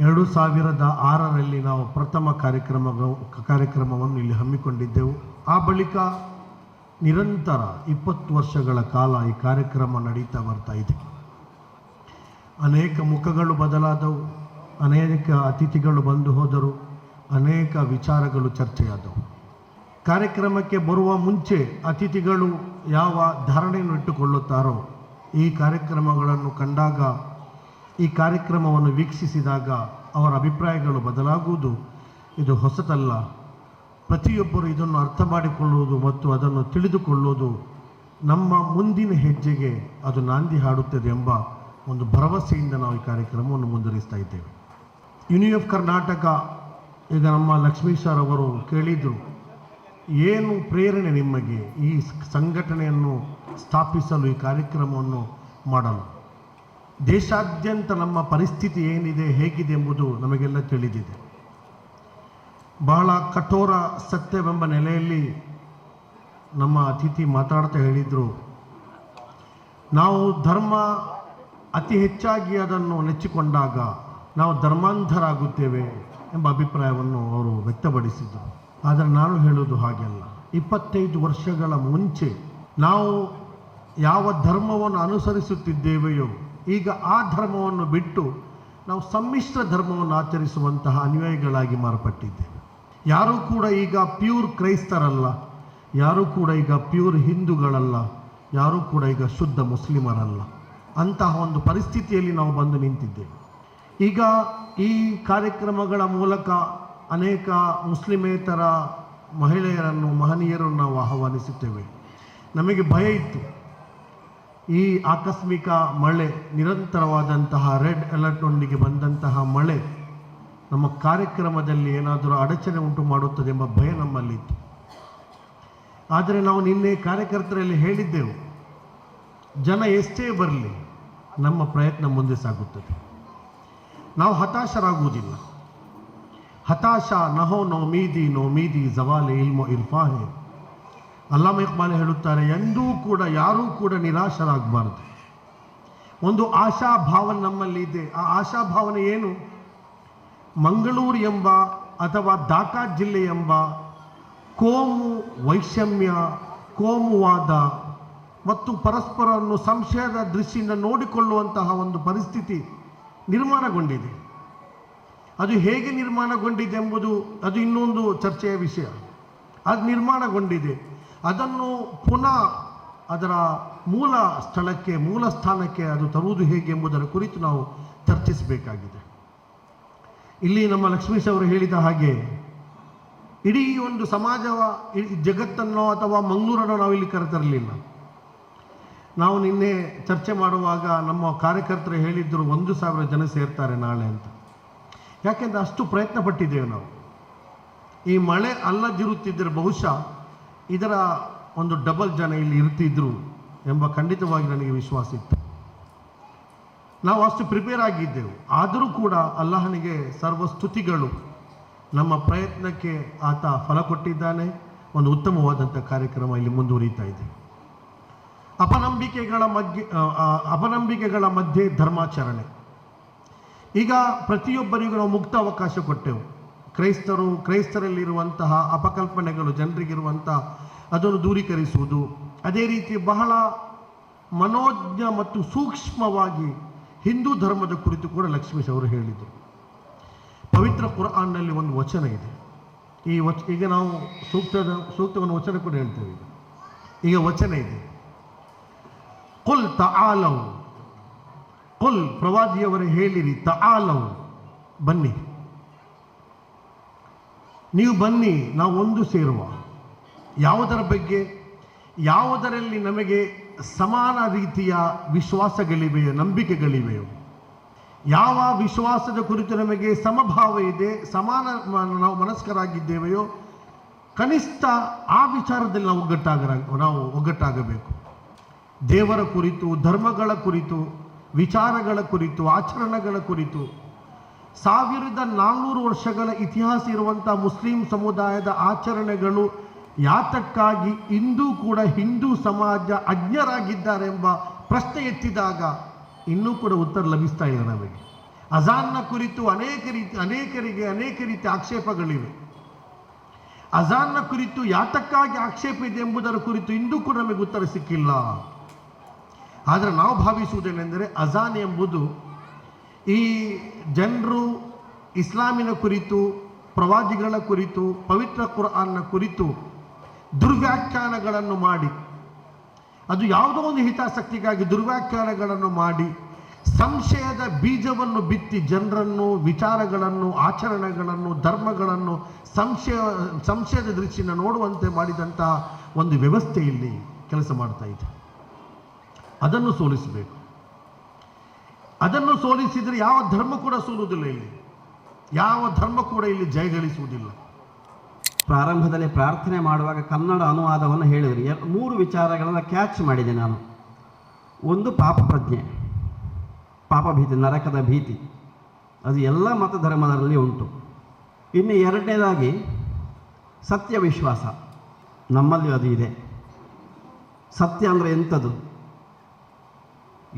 ಎರಡು ಸಾವಿರದ ಆರರಲ್ಲಿ ನಾವು ಪ್ರಥಮ ಕಾರ್ಯಕ್ರಮ ಕಾರ್ಯಕ್ರಮವನ್ನು ಇಲ್ಲಿ ಹಮ್ಮಿಕೊಂಡಿದ್ದೆವು. ಆ ಬಳಿಕ ನಿರಂತರ ಇಪ್ಪತ್ತು ವರ್ಷಗಳ ಕಾಲ ಈ ಕಾರ್ಯಕ್ರಮ ನಡೀತಾ ಬರ್ತಾ ಇದೆ. ಅನೇಕ ಮುಖಗಳು ಬದಲಾದವು, ಅನೇಕ ಅತಿಥಿಗಳು ಬಂದು ಹೋದರು, ಅನೇಕ ವಿಚಾರಗಳು ಚರ್ಚೆಯಾದವು. ಕಾರ್ಯಕ್ರಮಕ್ಕೆ ಬರುವ ಮುಂಚೆ ಅತಿಥಿಗಳು ಯಾವ ಧಾರಣೆಯನ್ನು ಇಟ್ಟುಕೊಳ್ಳುತ್ತಾರೋ ಈ ಕಾರ್ಯಕ್ರಮಗಳನ್ನು ಕಂಡಾಗ ಈ ಕಾರ್ಯಕ್ರಮವನ್ನು ವೀಕ್ಷಿಸಿದಾಗ ಅವರ ಅಭಿಪ್ರಾಯಗಳು ಬದಲಾಗುವುದು. ಇದು ಹೊಸತಲ್ಲ. ಪ್ರತಿಯೊಬ್ಬರು ಇದನ್ನು ಅರ್ಥ ಮಾಡಿಕೊಳ್ಳುವುದು ಮತ್ತು ಅದನ್ನು ತಿಳಿದುಕೊಳ್ಳುವುದು ನಮ್ಮ ಮುಂದಿನ ಹೆಜ್ಜೆಗೆ ಅದು ನಾಂದಿ ಹಾಡುತ್ತದೆ ಎಂಬ ಒಂದು ಭರವಸೆಯಿಂದ ನಾವು ಈ ಕಾರ್ಯಕ್ರಮವನ್ನು ಮುಂದುವರಿಸ್ತಾ ಇದ್ದೇವೆ. ಯೂನಿ ಆಫ್ ಕರ್ನಾಟಕ ಈಗ ನಮ್ಮ ಲಕ್ಷ್ಮೀಶ್ ಸರ್ ಅವರು ಕೇಳಿದರು, ಏನು ಪ್ರೇರಣೆ ನಿಮಗೆ ಈ ಸಂಘಟನೆಯನ್ನು ಸ್ಥಾಪಿಸಲು ಈ ಕಾರ್ಯಕ್ರಮವನ್ನು ಮಾಡಲು? ದೇಶಾದ್ಯಂತ ನಮ್ಮ ಪರಿಸ್ಥಿತಿ ಏನಿದೆ, ಹೇಗಿದೆ ಎಂಬುದು ನಮಗೆಲ್ಲ ತಿಳಿದಿದೆ. ಬಹಳ ಕಠೋರ ಸತ್ಯವೆಂಬ ನೆಲೆಯಲ್ಲಿ ನಮ್ಮ ಅತಿಥಿ ಮಾತಾಡ್ತಾ ಹೇಳಿದರು. ನಾವು ಧರ್ಮ ಅತಿ ಹೆಚ್ಚಾಗಿ ಅದನ್ನು ನೆಚ್ಚಿಕೊಂಡಾಗ ನಾವು ಧರ್ಮಾಂಧರಾಗುತ್ತೇವೆ ಎಂಬ ಅಭಿಪ್ರಾಯವನ್ನು ಅವರು ವ್ಯಕ್ತಪಡಿಸಿದರು. ಆದರೆ ನಾನು ಹೇಳುವುದು ಹಾಗೆಲ್ಲ. ಇಪ್ಪತ್ತೈದು ವರ್ಷಗಳ ಮುಂಚೆ ನಾವು ಯಾವ ಧರ್ಮವನ್ನು ಅನುಸರಿಸುತ್ತಿದ್ದೇವೆಯೋ ಈಗ ಆ ಧರ್ಮವನ್ನು ಬಿಟ್ಟು ನಾವು ಸಮ್ಮಿಶ್ರ ಧರ್ಮವನ್ನು ಆಚರಿಸುವಂತಹ ಅನ್ವಯಗಳಾಗಿ ಮಾರ್ಪಟ್ಟಿದ್ದೇವೆ. ಯಾರೂ ಕೂಡ ಈಗ ಪ್ಯೂರ್ ಕ್ರೈಸ್ತರಲ್ಲ, ಯಾರೂ ಕೂಡ ಈಗ ಪ್ಯೂರ್ ಹಿಂದೂಗಳಲ್ಲ, ಯಾರೂ ಕೂಡ ಈಗ ಶುದ್ಧ ಮುಸ್ಲಿಮರಲ್ಲ. ಅಂತಹ ಒಂದು ಪರಿಸ್ಥಿತಿಯಲ್ಲಿ ನಾವು ಬಂದು ನಿಂತಿದ್ದೇವೆ. ಈಗ ಈ ಕಾರ್ಯಕ್ರಮಗಳ ಮೂಲಕ ಅನೇಕ ಮುಸ್ಲಿಮೇತರ ಮಹಿಳೆಯರನ್ನು, ಮಹನೀಯರನ್ನು ನಾವು ಆಹ್ವಾನಿಸುತ್ತೇವೆ. ನಮಗೆ ಭಯ ಇತ್ತು. ಈ ಆಕಸ್ಮಿಕ ಮಳೆ, ನಿರಂತರವಾದಂತಹ ರೆಡ್ ಅಲರ್ಟ್ನೊಂದಿಗೆ ಬಂದಂತಹ ಮಳೆ ನಮ್ಮ ಕಾರ್ಯಕ್ರಮದಲ್ಲಿ ಏನಾದರೂ ಅಡಚಣೆ ಉಂಟು ಮಾಡುತ್ತದೆ ಎಂಬ ಭಯ ನಮ್ಮಲ್ಲಿತ್ತು. ಆದರೆ ನಾವು ನಿನ್ನೆ ಕಾರ್ಯಕರ್ತರಲ್ಲಿ ಹೇಳಿದ್ದೆವು, ಜನ ಎಷ್ಟೇ ಬರಲಿ ನಮ್ಮ ಪ್ರಯತ್ನ ಮುಂದೆ ಸಾಗುತ್ತದೆ. ನಾವು ಹತಾಶರಾಗುವುದಿಲ್ಲ. ಹತಾಶ ನಹೋ ನೋ ಮೀದಿ ನೋ ಮೀದಿ ಜವಾಲೆ ಇಲ್ಮೋ ಇರ್ಫಾಹೆ. ಅಲ್ಲಾಮ ಇಕ್ಬಾಲ್ ಹೇಳುತ್ತಾರೆ, ಎಂದೂ ಕೂಡ, ಯಾರೂ ಕೂಡ ನಿರಾಶರಾಗಬಾರದು. ಒಂದು ಆಶಾ ಭಾವನೆ ನಮ್ಮಲ್ಲಿ ಇದೆ. ಆ ಆಶಾ ಭಾವನೆ ಏನು? ಮಂಗಳೂರು ಎಂಬ ಅಥವಾ ದಾಖಾ ಜಿಲ್ಲೆ ಎಂಬ ಕೋಮು ವೈಷಮ್ಯ, ಕೋಮುವಾದ ಮತ್ತು ಪರಸ್ಪರವನ್ನು ಸಂಶಯದ ದೃಷ್ಟಿಯಿಂದ ನೋಡಿಕೊಳ್ಳುವಂತಹ ಒಂದು ಪರಿಸ್ಥಿತಿ ನಿರ್ಮಾಣಗೊಂಡಿದೆ. ಅದು ಹೇಗೆ ನಿರ್ಮಾಣಗೊಂಡಿದೆ ಎಂಬುದು ಅದು ಇನ್ನೊಂದು ಚರ್ಚೆಯ ವಿಷಯ. ಅದು ನಿರ್ಮಾಣಗೊಂಡಿದೆ. ಅದನ್ನು ಪುನಃ ಅದರ ಮೂಲ ಸ್ಥಳಕ್ಕೆ, ಮೂಲ ಸ್ಥಾನಕ್ಕೆ ಅದು ತರುವುದು ಹೇಗೆ ಎಂಬುದರ ಕುರಿತು ನಾವು ಚರ್ಚಿಸಬೇಕಾಗಿದೆ. ಇಲ್ಲಿ ನಮ್ಮ ಲಕ್ಷ್ಮೀಶ್ ಅವರು ಹೇಳಿದ ಹಾಗೆ, ಇಡೀ ಒಂದು ಸಮಾಜವ ಜಗತ್ತನ್ನೋ ಅಥವಾ ಮಂಗಳೂರನ್ನು ನಾವು ಇಲ್ಲಿ ಕರೆತರಲಿಲ್ಲ. ನಾವು ನಿನ್ನೆ ಚರ್ಚೆ ಮಾಡುವಾಗ ನಮ್ಮ ಕಾರ್ಯಕರ್ತರು ಹೇಳಿದ್ದರು ಒಂದು ಸಾವಿರ ಜನ ಸೇರ್ತಾರೆ ನಾಳೆ ಅಂತ. ಯಾಕೆಂದರೆ ಅಷ್ಟು ಪ್ರಯತ್ನ ಪಟ್ಟಿದ್ದೇವೆ ನಾವು. ಈ ಮಳೆ ಅಲ್ಲದಿರುತ್ತಿದ್ದರೆ ಬಹುಶಃ ಇದರ ಒಂದು ಡಬಲ್ ಜನ ಇಲ್ಲಿ ಇರ್ತಿದ್ರು ಎಂಬ ಖಂಡಿತವಾಗಿ ನನಗೆ ವಿಶ್ವಾಸ ಇತ್ತು. ನಾವು ಅಷ್ಟು ಪ್ರಿಪೇರ್ ಆಗಿದ್ದೆವು. ಆದರೂ ಕೂಡ ಅಲ್ಲಾಹನಿಗೆ ಸರ್ವ ಸ್ತುತಿಗಳು ನಮ್ಮ ಪ್ರಯತ್ನಕ್ಕೆ ಆತ ಫಲ ಕೊಟ್ಟಿದ್ದಾನೆ. ಒಂದು ಉತ್ತಮವಾದಂಥ ಕಾರ್ಯಕ್ರಮ ಇಲ್ಲಿ ಮುಂದುವರಿತಾ ಇದೆ. ಅಪನಂಬಿಕೆಗಳ ಮಧ್ಯೆ ಅಪನಂಬಿಕೆಗಳ ಮಧ್ಯೆ ಧರ್ಮಾಚರಣೆ. ಈಗ ಪ್ರತಿಯೊಬ್ಬರಿಗೂ ನಾವು ಮುಕ್ತ ಅವಕಾಶ ಕೊಟ್ಟೆವು. ಕ್ರೈಸ್ತರು, ಕ್ರೈಸ್ತರಲ್ಲಿರುವಂತಹ ಅಪಕಲ್ಪನೆಗಳು, ಜನರಿಗಿರುವಂತಹ ಅದನ್ನು ದೂರೀಕರಿಸುವುದು. ಅದೇ ರೀತಿ ಬಹಳ ಮನೋಜ್ಞ ಮತ್ತು ಸೂಕ್ಷ್ಮವಾಗಿ ಹಿಂದೂ ಧರ್ಮದ ಕುರಿತು ಕೂಡ ಲಕ್ಷ್ಮೀಶ್ ಅವರು ಹೇಳಿದರು ಪವಿತ್ರ ಕುರಾನ್ನಲ್ಲಿ ಒಂದು ವಚನ ಇದೆ. ಈ ವಚ, ಈಗ ನಾವು ಸೂಕ್ತದ ಸೂಕ್ತವನ್ನು ವಚನ ಕೂಡ ಹೇಳ್ತೇವೆ ಈಗ. ವಚನ ಇದೆ. ಕುಲ್ ತಆಲವ್ ಕುಲ್ ಪ್ರವಾದಿಯವರೇ ಹೇಳಿರಿ ತ ಆಲವು ಬನ್ನಿ ನೀವು ಬನ್ನಿ, ನಾವು ಒಂದು ಸೇರುವ. ಯಾವುದರ ಬಗ್ಗೆ? ಯಾವುದರಲ್ಲಿ ನಮಗೆ ಸಮಾನ ರೀತಿಯ ವಿಶ್ವಾಸಗಳಿವೆಯೋ, ನಂಬಿಕೆಗಳಿವೆಯೋ? ಯಾವ ವಿಶ್ವಾಸದ ಕುರಿತು ನಮಗೆ ಸಮಭಾವ ಇದೆ, ಸಮಾನ ನಾವು ಮನಸ್ಕರಾಗಿದ್ದೇವೆಯೋ? ಕನಿಷ್ಠ ಆ ವಿಚಾರದಲ್ಲಿ ನಾವು ಒಗ್ಗಟ್ಟಾಗ ನಾವು ಒಗ್ಗಟ್ಟಾಗಬೇಕು. ದೇವರ ಕುರಿತು, ಧರ್ಮಗಳ ಕುರಿತು, ವಿಚಾರಗಳ ಕುರಿತು, ಆಚರಣೆಗಳ ಕುರಿತು ಸಾವಿರದ ನಾನ್ನೂರು ವರ್ಷಗಳ ಇತಿಹಾಸ ಇರುವಂಥ ಮುಸ್ಲಿಂ ಸಮುದಾಯದ ಆಚರಣೆಗಳು ಯಾತಕ್ಕಾಗಿ ಇಂದೂ ಕೂಡ ಹಿಂದೂ ಸಮಾಜ ಅಜ್ಞರಾಗಿದ್ದಾರೆ ಎಂಬ ಪ್ರಶ್ನೆ ಎತ್ತಿದಾಗ ಇನ್ನೂ ಕೂಡ ಉತ್ತರ ಲಭಿಸ್ತಾ ಇದೆ ನಮಗೆ. ಅಜಾನ್ನ ಕುರಿತು ಅನೇಕ ರೀತಿ, ಅನೇಕರಿಗೆ ಅನೇಕ ರೀತಿ ಆಕ್ಷೇಪಗಳಿವೆ. ಅಜಾನ್ನ ಕುರಿತು ಯಾತಕ್ಕಾಗಿ ಆಕ್ಷೇಪ ಇದೆ ಎಂಬುದರ ಕುರಿತು ಇಂದೂ ಕೂಡ ನಮಗೆ ಉತ್ತರ ಸಿಕ್ಕಿಲ್ಲ. ಆದರೆ ನಾವು ಭಾವಿಸುವುದೇನೆಂದರೆ ಅಜಾನ್ ಎಂಬುದು ಈ ಜನರು ಇಸ್ಲಾಮಿನ ಕುರಿತು, ಪ್ರವಾದಿಗಳ ಕುರಿತು, ಪವಿತ್ರ ಕುರಾನ್ನ ಕುರಿತು ದುರ್ವ್ಯಾಖ್ಯಾನಗಳನ್ನು ಮಾಡಿ. ಅದು ಯಾವುದೋ ಒಂದು ಹಿತಾಸಕ್ತಿಗಾಗಿ ದುರ್ವ್ಯಾಖ್ಯಾನಗಳನ್ನು ಮಾಡಿ, ಸಂಶಯದ ಬೀಜವನ್ನು ಬಿತ್ತಿ ಜನರನ್ನು, ವಿಚಾರಗಳನ್ನು, ಆಚರಣೆಗಳನ್ನು, ಧರ್ಮಗಳನ್ನು ಸಂಶಯ, ಸಂಶಯದ ದೃಷ್ಟಿಯಿಂದ ನೋಡುವಂತೆ ಮಾಡಿದಂಥ ಒಂದು ವ್ಯವಸ್ಥೆಯಲ್ಲಿ ಕೆಲಸ ಮಾಡ್ತಾ ಇದೆ. ಅದನ್ನು ಸೋಲಿಸಬೇಕು. ಅದನ್ನು ಸೋಲಿಸಿದರೆ ಯಾವ ಧರ್ಮ ಕೂಡ ಸೋಲುವುದಿಲ್ಲ ಇಲ್ಲಿ. ಯಾವ ಧರ್ಮ ಕೂಡ ಇಲ್ಲಿ ಜಯಗಳಿಸುವುದಿಲ್ಲ ಪ್ರಾರಂಭದಲ್ಲಿ ಪ್ರಾರ್ಥನೆ ಮಾಡುವಾಗ ಕನ್ನಡ ಅನುವಾದವನ್ನು ಹೇಳಿದರು. ಮೂರು ವಿಚಾರಗಳನ್ನು ಕ್ಯಾಚ್ ಮಾಡಿದೆ ನಾನು. ಒಂದು ಪಾಪ ಪ್ರಜ್ಞೆ, ಪಾಪ ಭೀತಿ, ನರಕದ ಭೀತಿ. ಅದು ಎಲ್ಲ ಮತ ಧರ್ಮದಲ್ಲಿ ಉಂಟು. ಇನ್ನು ಎರಡನೇದಾಗಿ ಸತ್ಯ ವಿಶ್ವಾಸ ನಮ್ಮಲ್ಲಿ ಅದು ಇದೆ. ಸತ್ಯ ಅಂದರೆ ಎಂಥದ್ದು?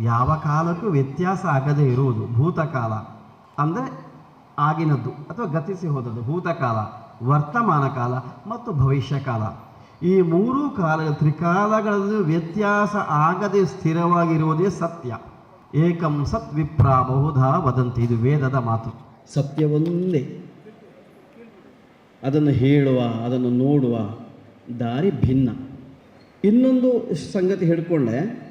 ಯಾವ ಕಾಲಕ್ಕೂ ವ್ಯತ್ಯಾಸ ಆಗದೇ ಇರುವುದು ಭೂತಕಾಲ. ಅಂದರೆ ಆಗಿನದ್ದು ಅಥವಾ ಗತಿಸಿ ಹೋದದ್ದು ಭೂತಕಾಲ, ವರ್ತಮಾನ ಕಾಲ ಮತ್ತು ಭವಿಷ್ಯ ಕಾಲ. ಈ ಮೂರೂ ಕಾಲ ತ್ರಿಕಾಲಗಳಲ್ಲಿ ವ್ಯತ್ಯಾಸ ಆಗದೆ ಸ್ಥಿರವಾಗಿರುವುದೇ ಸತ್ಯ. ಏಕಂ ಸತ್ ವಿಪ್ರಾ ಬಹುಧಾ ವದಂತಿ. ಇದು ವೇದದ ಮಾತು. ಸತ್ಯವೊಂದೇ. ಅದನ್ನು ಹೇಳುವ, ಅದನ್ನು ನೋಡುವ ದಾರಿ ಭಿನ್ನ. ಇನ್ನೊಂದು ಸಂಗತಿ ಹಿಡ್ಕೊಂಡೆ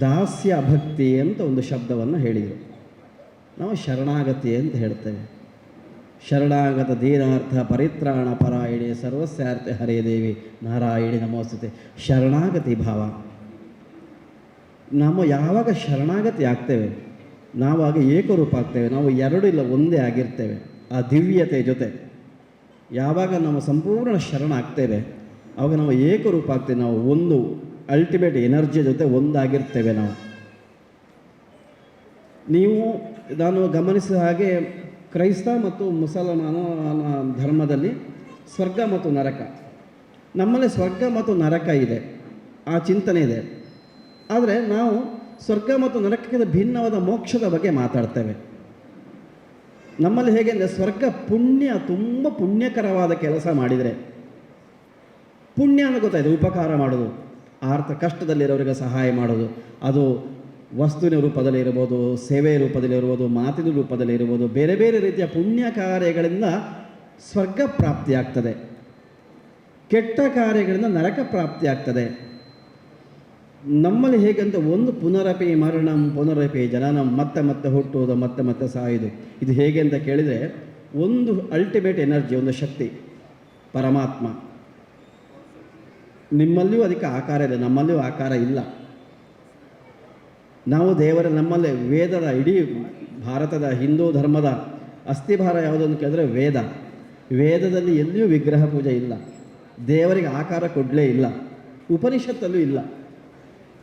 ದಾಸ್ಯ ಭಕ್ತಿ ಅಂತ ಒಂದು ಶಬ್ದವನ್ನು ಹೇಳಿದರು. ನಾವು ಶರಣಾಗತಿ ಅಂತ ಹೇಳ್ತೇವೆ. ಶರಣಾಗತ ದೀನಾರ್ಥ ಪರಿತ್ರಾಣ ಪರಾಯಣೆ ಸರ್ವಸ್ಯಾರ್ಥ ಹರೇ ದೇವಿ ನಾರಾಯಣಿ ನಮೋಸ್ತುತೆ. ಶರಣಾಗತಿ ಭಾವ. ನಾವು ಯಾವಾಗ ಶರಣಾಗತಿ ಆಗ್ತೇವೆ? ನಾವಾಗ ಏಕರೂಪ ಆಗ್ತೇವೆ. ನಾವು ಎರಡು ಇಲ್ಲ, ಒಂದೇ ಆಗಿರ್ತೇವೆ. ಆ ದಿವ್ಯತೆ ಜೊತೆ. ಯಾವಾಗ ನಾವು ಸಂಪೂರ್ಣ ಶರಣ ಆಗ್ತೇವೆ ಆವಾಗ ನಾವು ಏಕರೂಪ ಆಗ್ತೇವೆ. ನಾವು ಒಂದು ಅಲ್ಟಿಮೇಟ್ ಎನರ್ಜಿ ಜೊತೆ ಒಂದಾಗಿರ್ತೇವೆ ನಾವು. ನೀವು, ನಾನು ಗಮನಿಸಿದ ಹಾಗೆ ಕ್ರೈಸ್ತ ಮತ್ತು ಮುಸಲ್ಮಾನ ಧರ್ಮದಲ್ಲಿ ಸ್ವರ್ಗ ಮತ್ತು ನರಕ. ನಮ್ಮಲ್ಲಿ ಸ್ವರ್ಗ ಮತ್ತು ನರಕ ಇದೆ. ಆ ಚಿಂತನೆ ಇದೆ. ಆದರೆ ನಾವು ಸ್ವರ್ಗ ಮತ್ತು ನರಕಕ್ಕಿಂತ ಭಿನ್ನವಾದ ಮೋಕ್ಷದ ಬಗ್ಗೆ ಮಾತಾಡ್ತೇವೆ. ನಮ್ಮಲ್ಲಿ ಹೇಗೆ ಅಂದರೆ ಸ್ವರ್ಗ ಪುಣ್ಯ, ತುಂಬ ಪುಣ್ಯಕರವಾದ ಕೆಲಸ ಮಾಡಿದರೆ. ಪುಣ್ಯ ಅನ್ನೋ ಗೊತ್ತಾಯಿತು, ಉಪಕಾರ ಮಾಡೋದು ಆರ್ಥ ಕಷ್ಟದಲ್ಲಿರೋರಿಗೆ ಸಹಾಯ ಮಾಡೋದು. ಅದು ವಸ್ತುವಿನ ರೂಪದಲ್ಲಿ ಇರ್ಬೋದು, ಸೇವೆಯ ರೂಪದಲ್ಲಿ ಇರ್ಬೋದು, ಮಾತಿನ ರೂಪದಲ್ಲಿ ಇರ್ಬೋದು, ಬೇರೆ ಬೇರೆ ರೀತಿಯ ಪುಣ್ಯ ಕಾರ್ಯಗಳಿಂದ ಸ್ವರ್ಗ ಪ್ರಾಪ್ತಿಯಾಗ್ತದೆ. ಕೆಟ್ಟ ಕಾರ್ಯಗಳಿಂದ ನರಕ ಪ್ರಾಪ್ತಿಯಾಗ್ತದೆ. ನಮ್ಮಲ್ಲಿ ಹೇಗಂತ ಒಂದು ಪುನರಪಿ ಮರಣಂ, ಪುನರಪಿ ಜನನಂ, ಮತ್ತೆ ಮತ್ತೆ ಹುಟ್ಟುವುದು, ಮತ್ತೆ ಮತ್ತೆ ಸಾಯುವುದು. ಇದು ಹೇಗೆ ಅಂತ ಕೇಳಿದರೆ ಒಂದು ಅಲ್ಟಿಮೇಟ್ ಎನರ್ಜಿ ಒಂದು ಶಕ್ತಿ, ಪರಮಾತ್ಮ. ನಿಮ್ಮಲ್ಲಿಯೂ ಅದಕ್ಕೆ ಆಕಾರ ಇದೆ, ನಮ್ಮಲ್ಲಿಯೂ ಆಕಾರ ಇಲ್ಲ. ನಾವು ದೇವರ ನಮ್ಮಲ್ಲಿ ವೇದದ ಇಡೀ ಭಾರತದ ಹಿಂದೂ ಧರ್ಮದ ಅಸ್ಥಿಭಾರ ಯಾವುದು ಅಂತ ಕೇಳಿದ್ರೆ ವೇದ. ವೇದದಲ್ಲಿ ಎಲ್ಲಿಯೂ ವಿಗ್ರಹ ಪೂಜೆ ಇಲ್ಲ. ದೇವರಿಗೆ ಆಕಾರ ಕೊಡಲೇ ಇಲ್ಲ. ಉಪನಿಷತ್ತಲ್ಲೂ ಇಲ್ಲ.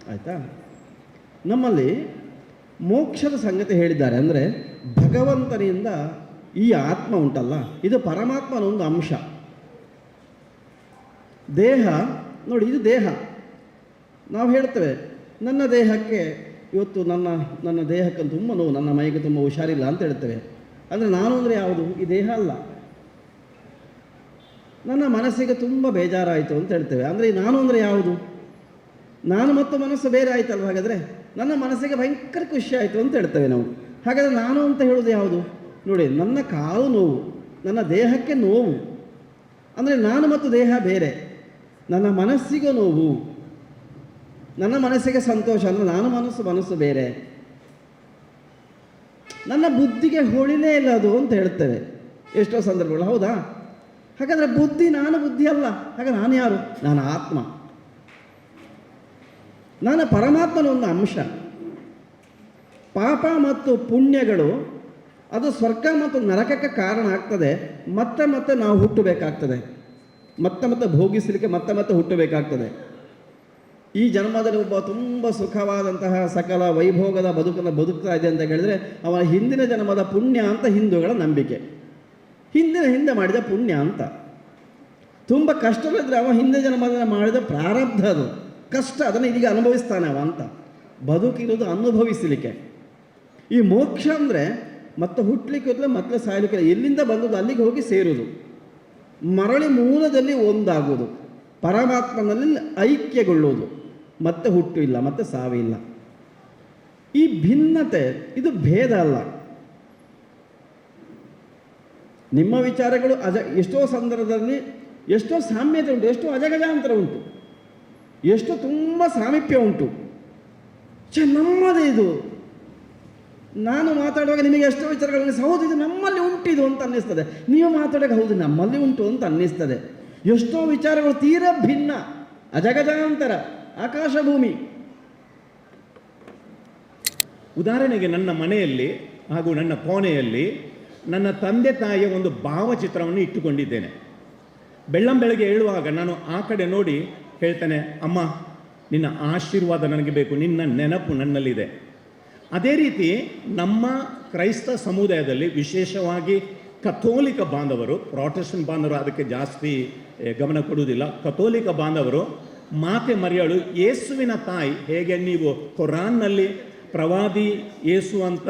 ಆಯಿತಾ? ನಮ್ಮಲ್ಲಿ ಮೋಕ್ಷದ ಸಂಗತಿ ಹೇಳಿದ್ದಾರೆ ಅಂದರೆ ಭಗವಂತನಿಂದ ಈ ಆತ್ಮ ಉಂಟಲ್ಲ, ಇದು ಪರಮಾತ್ಮನ ಒಂದು ಅಂಶ. ದೇಹ ನೋಡಿ, ಇದು ದೇಹ. ನಾವು ಹೇಳ್ತೇವೆ, ನನ್ನ ದೇಹಕ್ಕೆ ಇವತ್ತು ನನ್ನ ನನ್ನ ದೇಹಕ್ಕೆ ತುಂಬ ನೋವು, ನನ್ನ ಮೈಗೆ ತುಂಬ ಹುಷಾರಿಲ್ಲ ಅಂತ ಹೇಳ್ತೇವೆ. ಅಂದರೆ ನಾನು ಅಂದರೆ ಯಾವುದು? ಈ ದೇಹ ಅಲ್ಲ. ನನ್ನ ಮನಸ್ಸಿಗೆ ತುಂಬ ಬೇಜಾರಾಯಿತು ಅಂತ ಹೇಳ್ತೇವೆ. ಅಂದರೆ ನಾನು ಅಂದರೆ ಯಾವುದು? ನಾನು ಮತ್ತು ಮನಸ್ಸು ಬೇರೆ ಆಯಿತಲ್ವ ಹಾಗಾದರೆ? ನನ್ನ ಮನಸ್ಸಿಗೆ ಭಯಂಕರ ಖುಷಿ ಆಯಿತು ಅಂತ ಹೇಳ್ತೇವೆ ನಾವು. ಹಾಗಾದರೆ ನಾನು ಅಂತ ಹೇಳೋದು ಯಾವುದು? ನೋಡಿ, ನನ್ನ ಕಾಲು ನೋವು, ನನ್ನ ದೇಹಕ್ಕೆ ನೋವು. ಅಂದರೆ ನಾನು ಮತ್ತು ದೇಹ ಬೇರೆ. ನನ್ನ ಮನಸ್ಸಿಗೆ ನೋವು, ನನ್ನ ಮನಸ್ಸಿಗೆ ಸಂತೋಷ ಅಂದರೆ ನಾನು ಮನಸ್ಸು ಮನಸ್ಸು ಬೇರೆ. ನನ್ನ ಬುದ್ಧಿಗೆ ಹೋಳಿನೇ ಇಲ್ಲ ಅದು ಅಂತ ಹೇಳ್ತೇವೆ. ಎಷ್ಟೋ ಸಂದರ್ಭಗಳು, ಹೌದಾ? ಹಾಗಾದರೆ ಬುದ್ಧಿ ನಾನು ಬುದ್ಧಿ ಅಲ್ಲ. ಹಾಗೆ ನಾನು ಯಾರು? ನಾನು ಆತ್ಮ. ನಾನು ಪರಮಾತ್ಮನ ಒಂದು ಅಂಶ. ಪಾಪ ಮತ್ತು ಪುಣ್ಯಗಳು, ಅದು ಸ್ವರ್ಗ ಮತ್ತು ನರಕಕ್ಕೆ ಕಾರಣ ಆಗ್ತದೆ. ಮತ್ತೆ ಮತ್ತೆ ನಾವು ಹುಟ್ಟಬೇಕಾಗ್ತದೆ. ಮತ್ತೆ ಮತ್ತೆ ಭೋಗಿಸಲಿಕ್ಕೆ ಮತ್ತೆ ಮತ್ತೆ ಹುಟ್ಟಬೇಕಾಗ್ತದೆ. ಈ ಜನ್ಮದಲ್ಲಿ ಒಬ್ಬ ತುಂಬ ಸುಖವಾದಂತಹ ಸಕಲ ವೈಭೋಗದ ಬದುಕನ್ನು ಬದುಕ್ತಾ ಇದೆ ಅಂತ ಹೇಳಿದರೆ ಅವನ ಹಿಂದಿನ ಜನ್ಮದ ಪುಣ್ಯ ಅಂತ ಹಿಂದೂಗಳ ನಂಬಿಕೆ. ಹಿಂದಿನ ಹಿಂದೆ ಮಾಡಿದ ಪುಣ್ಯ ಅಂತ. ತುಂಬ ಕಷ್ಟವಿದ್ದರೆ ಅವ ಹಿಂದೆ ಜನ್ಮದಲ್ಲಿ ಮಾಡಿದ ಪ್ರಾರಬ್ಧ ಅದು. ಕಷ್ಟ ಅದನ್ನು ಈಗ ಅನುಭವಿಸ್ತಾನೆ ಅವ ಅಂತ. ಬದುಕಿರೋದು ಅನುಭವಿಸಲಿಕ್ಕೆ. ಈ ಮೋಕ್ಷ ಅಂದರೆ ಮತ್ತೆ ಹುಟ್ಟಲಿಕ್ಕೆ ಮತ್ತೆ ಸಾಯಲಿಕ್ಕೆ ಎಲ್ಲಿಂದ ಬಂದದ್ದು ಅಲ್ಲಿಗೆ ಹೋಗಿ ಸೇರುವುದು. ಮರಳಿ ಮೂಲದಲ್ಲಿ ಒಂದಾಗುವುದು. ಪರಮಾತ್ಮನಲ್ಲಿ ಐಕ್ಯಗೊಳ್ಳುವುದು. ಮತ್ತೆ ಹುಟ್ಟು ಇಲ್ಲ, ಮತ್ತೆ ಸಾವಿಲ್ಲ. ಈ ಭಿನ್ನತೆ, ಇದು ಭೇದ ಅಲ್ಲ. ನಿಮ್ಮ ವಿಚಾರಗಳು ಅಜ, ಎಷ್ಟೋ ಸಂದರ್ಭದಲ್ಲಿ ಎಷ್ಟೋ ಸಾಮ್ಯತೆ ಉಂಟು, ಎಷ್ಟೋ ಅಜಗಜಾಂತರ ಉಂಟು. ಎಷ್ಟು ತುಂಬ ಸಾಮೀಪ್ಯ ಉಂಟು. ಛೆ, ನಮ್ಮದೇ ಇದು. ನಾನು ಮಾತಾಡುವಾಗ ನಿಮಗೆ ಎಷ್ಟೋ ವಿಚಾರಗಳು ಅನ್ನಿಸ್ತದೆ. ಹೌದು, ಇದು ನಮ್ಮಲ್ಲಿ ಉಂಟಿದು ಅಂತ ಅನ್ನಿಸ್ತದೆ. ನೀವು ಮಾತಾಡುವಾಗ, ಹೌದು, ನಮ್ಮಲ್ಲಿ ಉಂಟು ಅಂತ ಅನ್ನಿಸ್ತದೆ. ಎಷ್ಟೋ ವಿಚಾರಗಳು ತೀರಾ ಭಿನ್ನ. ಅಜಗಜಾಂತರ ಆಕಾಶ ಭೂಮಿ ಉದಾಹರಣೆಗೆ ನನ್ನ ಮನೆಯಲ್ಲಿ ಹಾಗೂ ನನ್ನ ಕೋಣೆಯಲ್ಲಿ ನನ್ನ ತಂದೆ ತಾಯಿಯ ಒಂದು ಭಾವಚಿತ್ರವನ್ನು ಇಟ್ಟುಕೊಂಡಿದ್ದೇನೆ. ಬೆಳ್ಳಂ ಬೆಳಗ್ಗೆ ಹೇಳುವಾಗ ನಾನು ಆ ಕಡೆ ನೋಡಿ ಹೇಳ್ತೇನೆ, ಅಮ್ಮ, ನಿನ್ನ ಆಶೀರ್ವಾದ ನನಗೆ ಬೇಕು, ನಿನ್ನ ನೆನಪು ನನ್ನಲ್ಲಿದೆ. ಅದೇ ರೀತಿ ನಮ್ಮ ಕ್ರೈಸ್ತ ಸಮುದಾಯದಲ್ಲಿ ವಿಶೇಷವಾಗಿ ಕಥೋಲಿಕ ಬಾಂಧವರು ಪ್ರೊಟೆಸ್ಟನ್ ಬಾಂಧವರು ಅದಕ್ಕೆ ಜಾಸ್ತಿ ಗಮನ ಕೊಡುವುದಿಲ್ಲ. ಕಥೋಲಿಕ ಬಾಂಧವರು, ಮಾತೆ ಮರಿಯಳು, ಯೇಸುವಿನ ತಾಯಿ, ಹೇಗೆ ನೀವು ಕೊರಾನ್ನಲ್ಲಿ ಪ್ರವಾದಿ ಯೇಸು ಅಂತ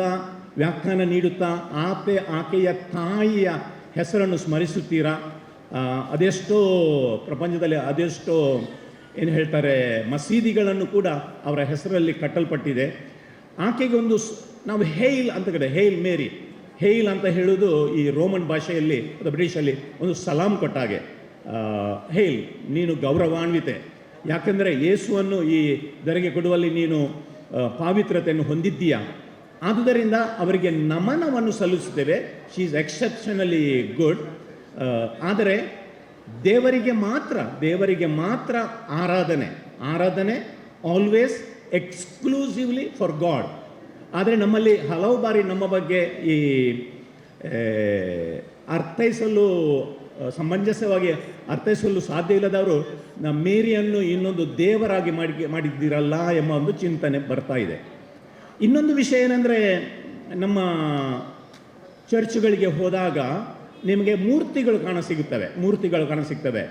ವ್ಯಾಖ್ಯಾನ ನೀಡುತ್ತಾ, ಆಪೆ ಆಕೆಯ ತಾಯಿಯ ಹೆಸರನ್ನು ಸ್ಮರಿಸುತ್ತೀರಾ? ಅದೆಷ್ಟೋ ಪ್ರಪಂಚದಲ್ಲಿ ಅದೆಷ್ಟೋ, ಏನು ಹೇಳ್ತಾರೆ, ಮಸೀದಿಗಳನ್ನು ಕೂಡ ಅವರ ಹೆಸರಲ್ಲಿ ಕಟ್ಟಲ್ಪಟ್ಟಿದೆ. ಆಕೆಗೆ ಒಂದು ನಾವು ಹೇಲ್ ಅಂತ ಕಡೆ ಹೇಲ್ ಮೇರಿ. ಹೇಲ್ ಅಂತ ಹೇಳೋದು ಈ ರೋಮನ್ ಭಾಷೆಯಲ್ಲಿ ಅಥವಾ ಬ್ರಿಟಿಷಲ್ಲಿ ಒಂದು ಸಲಾಂ ಕೊಟ್ಟಾಗೆ. ಹೇಲ್ ನೀನು ಗೌರವಾನ್ವಿತೆ. ಯಾಕೆಂದರೆ ಯೇಸುವನ್ನು ಈ ದರೆಗೆ ಕೊಡುವಲ್ಲಿ ನೀನು ಪಾವಿತ್ರತೆಯನ್ನು ಹೊಂದಿದ್ದೀಯಾ? ಆದುದರಿಂದ ಅವರಿಗೆ ನಮನವನ್ನು ಸಲ್ಲಿಸುತ್ತೇವೆ. ಶಿ ಈಸ್ ಎಕ್ಸೆಪ್ಷನಲಿ ಗುಡ್ ಆದರೆ ದೇವರಿಗೆ ಮಾತ್ರ ದೇವರಿಗೆ ಮಾತ್ರ ಆರಾಧನೆ. ಆರಾಧನೆ ಆಲ್ವೇಸ್ ಎಕ್ಸ್ಕ್ಲೂಸಿವ್ಲಿ ಫಾರ್ ಗಾಡ್ ಆದರೆ ನಮ್ಮಲ್ಲಿ ಹಲವು ಬಾರಿ ನಮ್ಮ ಬಗ್ಗೆ ಈ ಅರ್ಥೈಸಲು ಸಮಂಜಸವಾಗಿ ಅರ್ಥೈಸಲು ಸಾಧ್ಯ ಇಲ್ಲದವರು ನಮ್ಮ ಮೇರಿಯನ್ನು ಇನ್ನೊಂದು ದೇವರಾಗಿ ಮಾಡಿ ಮಾಡಿದ್ದೀರಲ್ಲ ಎಂಬ ಒಂದು ಚಿಂತನೆ ಬರ್ತಾ ಇದೆ. ಇನ್ನೊಂದು ವಿಷಯ ಏನಂದರೆ ನಮ್ಮ ಚರ್ಚ್ಗಳಿಗೆ ಹೋದಾಗ ನಿಮಗೆ ಮೂರ್ತಿಗಳು ಕಾಣ ಸಿಗುತ್ತವೆ, ಮೂರ್ತಿಗಳು ಕಾಣ ಸಿಗ್ತವೆ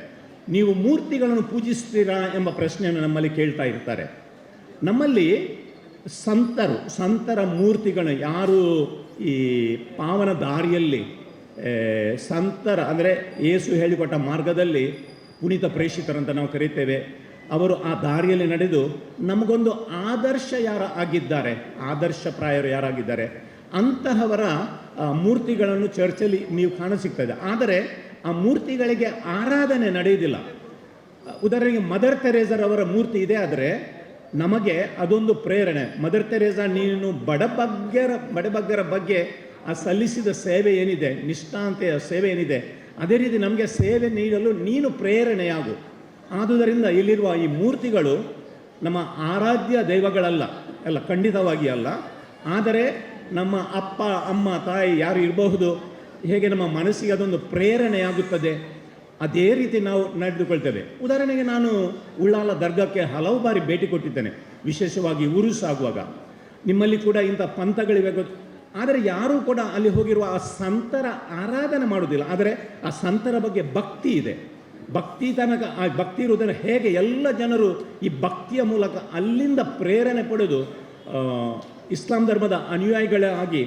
ನೀವು ಮೂರ್ತಿಗಳನ್ನು ಪೂಜಿಸ್ತೀರಾ ಎಂಬ ಪ್ರಶ್ನೆಯನ್ನು ನಮ್ಮಲ್ಲಿ ಕೇಳ್ತಾ ಇರ್ತಾರೆ. ನಮ್ಮಲ್ಲಿ ಸಂತರು, ಸಂತರ ಮೂರ್ತಿಗಳು ಯಾರು ಈ ಪಾವನ ದಾರಿಯಲ್ಲಿ ಸಂತರ ಅಂದರೆ ಏಸು ಹೇಳಿಕೊಟ್ಟ ಮಾರ್ಗದಲ್ಲಿ ಪುನೀತ ಪ್ರೇಷಿತರಂತ ನಾವು ಕರೀತೇವೆ. ಅವರು ಆ ದಾರಿಯಲ್ಲಿ ನಡೆದು ನಮಗೊಂದು ಆದರ್ಶ ಯಾರ ಆಗಿದ್ದಾರೆ ಆದರ್ಶಪ್ರಾಯರು ಯಾರಾಗಿದ್ದಾರೆ, ಅಂತಹವರ ಮೂರ್ತಿಗಳನ್ನು ಚರ್ಚಲ್ಲಿ ನೀವು ಕಾಣಸಿಗ್ತದೆ. ಆದರೆ ಆ ಮೂರ್ತಿಗಳಿಗೆ ಆರಾಧನೆ ನಡೆಯುವುದಿಲ್ಲ. ಉದಾಹರಣೆಗೆ ಮದರ್ ತೆರೇಸರ್ ಅವರ ಮೂರ್ತಿ ಇದೆ, ಆದರೆ ನಮಗೆ ಅದೊಂದು ಪ್ರೇರಣೆ. ಮದರ್ ತೆರೇಸಾ ನೀನು ಬಡಬಗ್ಗರ ಬಡಬಗ್ಗರ ಬಗ್ಗೆ ಆ ಸಲ್ಲಿಸಿದ ಸೇವೆ ಏನಿದೆ? ನಿಷ್ಠಾಂತೆಯ ಸೇವೆ ಏನಿದೆ? ಅದೇ ರೀತಿ ನಮಗೆ ಸೇವೆ ನೀಡಲು ನೀನು ಪ್ರೇರಣೆಯಾಗು. ಆದುದರಿಂದ ಇಲ್ಲಿರುವ ಈ ಮೂರ್ತಿಗಳು ನಮ್ಮ ಆರಾಧ್ಯ ದೈವಗಳಲ್ಲ. ಅಲ್ಲ ಖಂಡಿತವಾಗಿ ಅಲ್ಲ. ಆದರೆ ನಮ್ಮ ಅಪ್ಪ, ಅಮ್ಮ, ತಾಯಿ ಯಾರು ಇರಬಹುದು? ಹೇಗೆ ನಮ್ಮ ಮನಸ್ಸಿಗೆ ಅದೊಂದು ಪ್ರೇರಣೆಯಾಗುತ್ತದೆ? ಅದೇ ರೀತಿ ನಾವು ನಡೆದುಕೊಳ್ತೇವೆ. ಉದಾಹರಣೆಗೆ ನಾನು ಉಳ್ಳಾಲ ದರ್ಗಕ್ಕೆ ಹಲವು ಬಾರಿ ಭೇಟಿ ಕೊಟ್ಟಿದ್ದೇನೆ, ವಿಶೇಷವಾಗಿ ಉರುಸ್ ಆಗುವಾಗ ನಿಮ್ಮಲ್ಲಿ ಕೂಡ ಇಂಥ ಪಂಥಗಳಿವೆ ಆದರೆ ಯಾರೂ ಕೂಡ ಅಲ್ಲಿ ಹೋಗಿರುವ ಆ ಸಂತರ ಆರಾಧನೆ ಮಾಡುವುದಿಲ್ಲ. ಆದರೆ ಆ ಸಂತರ ಬಗ್ಗೆ ಭಕ್ತಿ ಇದೆ. ಭಕ್ತಿ ತನಕ, ಆ ಭಕ್ತಿ ಇರುವುದನ್ನು ಹೇಗೆ ಎಲ್ಲ ಜನರು ಈ ಭಕ್ತಿಯ ಮೂಲಕ ಅಲ್ಲಿಂದ ಪ್ರೇರಣೆ ಪಡೆದು ಇಸ್ಲಾಂ ಧರ್ಮದ ಅನುಯಾಯಿಗಳಾಗಿ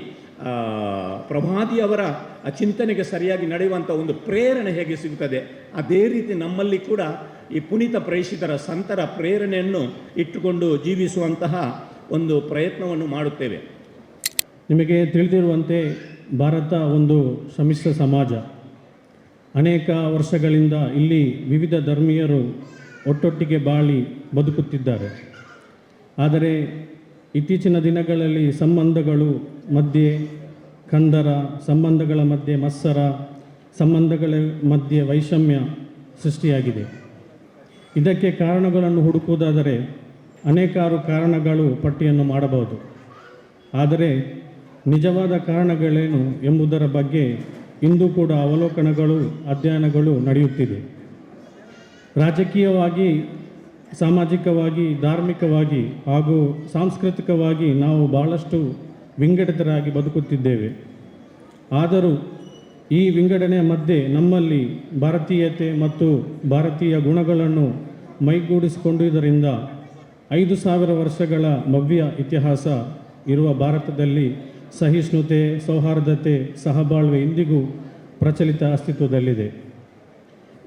ಪ್ರಭಾದಿಯವರ ಅವರ ಚಿಂತನೆಗೆ ಸರಿಯಾಗಿ ನಡೆಯುವಂಥ ಒಂದು ಪ್ರೇರಣೆ ಹೇಗೆ ಸಿಗುತ್ತದೆ? ಅದೇ ರೀತಿ ನಮ್ಮಲ್ಲಿ ಕೂಡ ಈ ಪುನೀತ ಪ್ರೇಷಿತರ ಸಂತರ ಪ್ರೇರಣೆಯನ್ನು ಇಟ್ಟುಕೊಂಡು ಜೀವಿಸುವಂತಹ ಒಂದು ಪ್ರಯತ್ನವನ್ನು ಮಾಡುತ್ತೇವೆ. ನಿಮಗೆ ತಿಳಿದಿರುವಂತೆ ಭಾರತ ಒಂದು ಸಮ್ಮಿಶ್ರ ಸಮಾಜ. ಅನೇಕ ವರ್ಷಗಳಿಂದ ಇಲ್ಲಿ ವಿವಿಧ ಧರ್ಮೀಯರು ಒಟ್ಟೊಟ್ಟಿಗೆ ಬಾಳಿ ಬದುಕುತ್ತಿದ್ದಾರೆ. ಆದರೆ ಇತ್ತೀಚಿನ ದಿನಗಳಲ್ಲಿ ಸಂಬಂಧಗಳು ಮಧ್ಯೆ ಕಂದರ, ಸಂಬಂಧಗಳ ಮಧ್ಯೆ ಮತ್ಸರ, ಸಂಬಂಧಗಳ ಮಧ್ಯೆ ವೈಷಮ್ಯ ಸೃಷ್ಟಿಯಾಗಿದೆ. ಇದಕ್ಕೆ ಕಾರಣಗಳನ್ನು ಹುಡುಕುವುದಾದರೆ ಅನೇಕಾರು ಕಾರಣಗಳು ಪಟ್ಟಿಯನ್ನು ಮಾಡಬಹುದು. ಆದರೆ ನಿಜವಾದ ಕಾರಣಗಳೇನು ಎಂಬುದರ ಬಗ್ಗೆ ಇಂದು ಕೂಡ ಅವಲೋಕನಗಳು, ಅಧ್ಯಯನಗಳು ನಡೆಯುತ್ತಿದೆ. ರಾಜಕೀಯವಾಗಿ ಸಾಮಾಜಿಕವಾಗಿ, ಧಾರ್ಮಿಕವಾಗಿ ಹಾಗೂ ಸಾಂಸ್ಕೃತಿಕವಾಗಿ ನಾವು ಬಹಳಷ್ಟು ವಿಂಗಡಿತರಾಗಿ ಬದುಕುತ್ತಿದ್ದೇವೆ. ಆದರೂ ಈ ವಿಂಗಡಣೆಯ ಮಧ್ಯೆ ನಮ್ಮಲ್ಲಿ ಭಾರತೀಯತೆ ಮತ್ತು ಭಾರತೀಯ ಗುಣಗಳನ್ನು ಮೈಗೂಡಿಸಿಕೊಂಡಿದ್ದರಿಂದ ಐದು ಸಾವಿರ ವರ್ಷಗಳ ಭವ್ಯ ಇತಿಹಾಸ ಇರುವ ಭಾರತದಲ್ಲಿ ಸಹಿಷ್ಣುತೆ, ಸೌಹಾರ್ದತೆ, ಸಹಬಾಳ್ವೆ ಇಂದಿಗೂ ಪ್ರಚಲಿತ ಅಸ್ತಿತ್ವದಲ್ಲಿದೆ.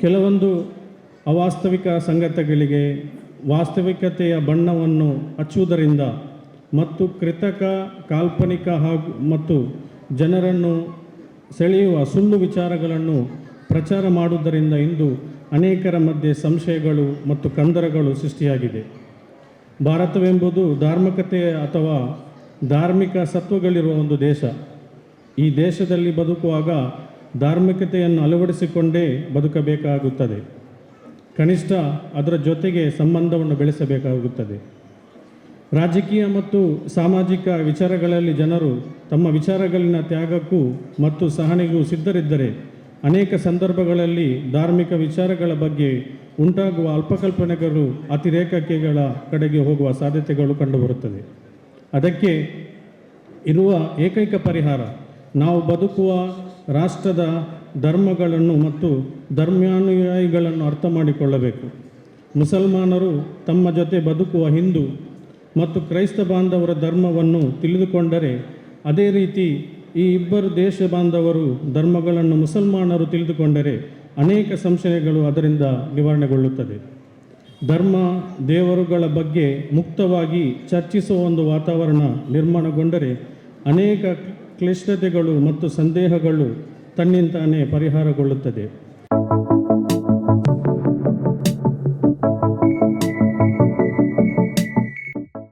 ಕೆಲವೊಂದು ಅವಾಸ್ತವಿಕ ಸಂಗತಿಗಳಿಗೆ ವಾಸ್ತವಿಕತೆಯ ಬಣ್ಣವನ್ನು ಹಚ್ಚುವುದರಿಂದ ಮತ್ತು ಕೃತಕ, ಕಾಲ್ಪನಿಕ ಹಾಗೂ ಮತ್ತು ಜನರನ್ನು ಸೆಳೆಯುವ ಸುಳ್ಳು ವಿಚಾರಗಳನ್ನು ಪ್ರಚಾರ ಮಾಡುವುದರಿಂದ ಇಂದು ಅನೇಕರ ಮಧ್ಯೆ ಸಂಶಯಗಳು ಮತ್ತು ಕಂದರಗಳು ಸೃಷ್ಟಿಯಾಗಿದೆ. ಭಾರತವೆಂಬುದು ಧಾರ್ಮಿಕತೆ ಅಥವಾ ಧಾರ್ಮಿಕ ಸತ್ವಗಳಿರುವ ಒಂದು ದೇಶ. ಈ ದೇಶದಲ್ಲಿ ಬದುಕುವಾಗ ಧಾರ್ಮಿಕತೆಯನ್ನು ಅಳವಡಿಸಿಕೊಂಡೇ ಬದುಕಬೇಕಾಗುತ್ತದೆ. ಕನಿಷ್ಠ ಅದರ ಜೊತೆಗೆ ಸಂಬಂಧವನ್ನು ಬೆಳೆಸಬೇಕಾಗುತ್ತದೆ. ರಾಜಕೀಯ ಮತ್ತು ಸಾಮಾಜಿಕ ವಿಚಾರಗಳಲ್ಲಿ ಜನರು ತಮ್ಮ ವಿಚಾರಗಳಲ್ಲಿನ ತ್ಯಾಗಕ್ಕೂ ಮತ್ತು ಸಹನೆಗೂ ಸಿದ್ಧರಿದ್ದರೆ ಅನೇಕ ಸಂದರ್ಭಗಳಲ್ಲಿ ಧಾರ್ಮಿಕ ವಿಚಾರಗಳ ಬಗ್ಗೆ ಉಂಟಾಗುವ ಅಲ್ಪಕಲ್ಪನೆಗಳು ಅತಿರೇಕಕ್ಕೆಗಳ ಕಡೆಗೆ ಹೋಗುವ ಸಾಧ್ಯತೆಗಳು ಕಂಡುಬರುತ್ತದೆ. ಅದಕ್ಕೆ ಇರುವ ಏಕೈಕ ಪರಿಹಾರ ನಾವು ಬದುಕುವ ರಾಷ್ಟ್ರದ ಧರ್ಮಗಳನ್ನು ಮತ್ತು ಧರ್ಮಾನುಯಾಯಿಗಳನ್ನು ಅರ್ಥ ಮಾಡಿಕೊಳ್ಳಬೇಕು. ಮುಸಲ್ಮಾನರು ತಮ್ಮ ಜೊತೆ ಬದುಕುವ ಹಿಂದೂ ಮತ್ತು ಕ್ರೈಸ್ತ ಬಾಂಧವರ ಧರ್ಮವನ್ನು ತಿಳಿದುಕೊಂಡರೆ ಅದೇ ರೀತಿ ಈ ಇಬ್ಬರು ದೇಶ ಬಾಂಧವರು ಧರ್ಮಗಳನ್ನು ಮುಸಲ್ಮಾನರು ತಿಳಿದುಕೊಂಡರೆ ಅನೇಕ ಸಂಶಯಗಳು ಅದರಿಂದ ನಿವಾರಣೆಗೊಳ್ಳುತ್ತದೆ. ಧರ್ಮ ದೇವರುಗಳ ಬಗ್ಗೆ ಮುಕ್ತವಾಗಿ ಚರ್ಚಿಸುವ ಒಂದು ವಾತಾವರಣ ನಿರ್ಮಾಣಗೊಂಡರೆ ಅನೇಕ ಕ್ಲಿಷ್ಟತೆಗಳು ಮತ್ತು ಸಂದೇಹಗಳು ತನ್ನಿಂತಾನೇ ಪರಿಹಾರಗೊಳ್ಳುತ್ತದೆ.